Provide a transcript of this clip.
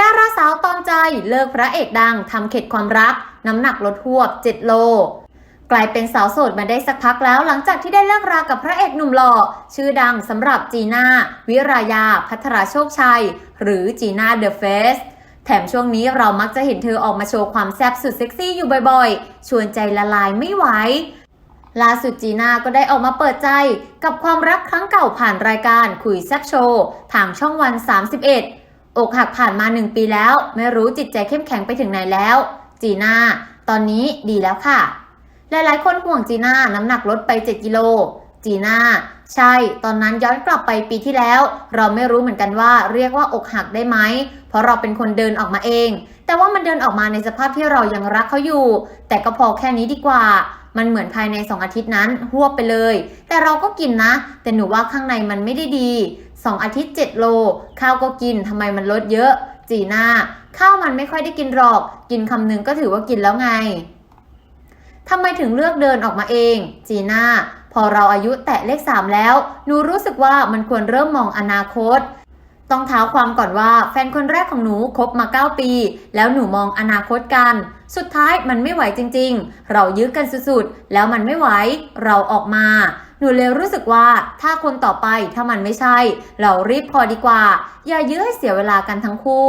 ดาราสาวตอมใจเลิกพระเอกดังทำเข็ดความรัก น้ำหนักลดหวบ 7 โล กลายเป็นสาวโสดมาได้สักพักแล้วหลังจากที่ได้เลิกรากับพระเอกหนุ่มหล่อชื่อดังสำหรับจีน่า วิรายา พัทราโชคชัย หรือจีน่าเดอะเฟสแถมช่วงนี้เรามักจะเห็นเธอออกมาโชว์ความแซ่บสุดเซ็กซี่อยู่บ่อยๆ ชวนใจละลายไม่ไหวล่าสุดจีน่าก็ได้ออกมาเปิดใจกับความรักครั้งเก่าผ่านรายการคุยแซ่บโชว์ทางช่องวัน 31 อกหักผ่านมา1ปีแล้ว ไม่รู้จิตใจเข้มแข็งไปถึงไหนแล้ว จีน่า ตอนนี้ดีแล้วค่ะ หลายๆ คนห่วงจีน่าน้ำหนักลดไป 7 กิโล จีน่า ใช่ ตอนนั้นย้อนกลับไปปีที่แล้ว เราไม่รู้เหมือนกันว่าเรียกว่าอกหักได้ไหม เพราะเราเป็นคนเดินออกมาเอง แต่ว่ามันเดินออกมาในสภาพที่เรายังรักเขาอยู่ แต่ก็พอแค่นี้ดีกว่า มันเหมือนภายใน 2 อาทิตย์นั้นหวบไปเลย แต่เราก็กินนะ แต่หนูว่าข้างในมันไม่ได้ดี 2 อาทิตย์ 7 โล ข้าวก็กินทำไมมันลดเยอะ จีน่าข้าวมันไม่ค่อยได้กินหรอก กินคำนึงก็ถือว่ากินแล้วไงทำไมถึงเลือกเดินออกมาเอง จีน่าพอเราอายุแตะเลข 3 แล้ว หนูรู้สึกว่ามันควรเริ่มมองอนาคต ต้องเท้าความก่อนว่าแฟนคนแรกของหนูคบมา 9 ปี แล้วหนูมองอนาคตกัน สุดท้ายมันไม่ไหวจริง ๆ เรายื้อกันสุดๆ แล้วมันไม่ไหว เราออกมา หนูเลยรู้สึกว่าถ้าคนต่อไปถ้ามันไม่ใช่ เรารีบพอดีกว่า อย่ายื้อให้เสียเวลากันทั้งคู่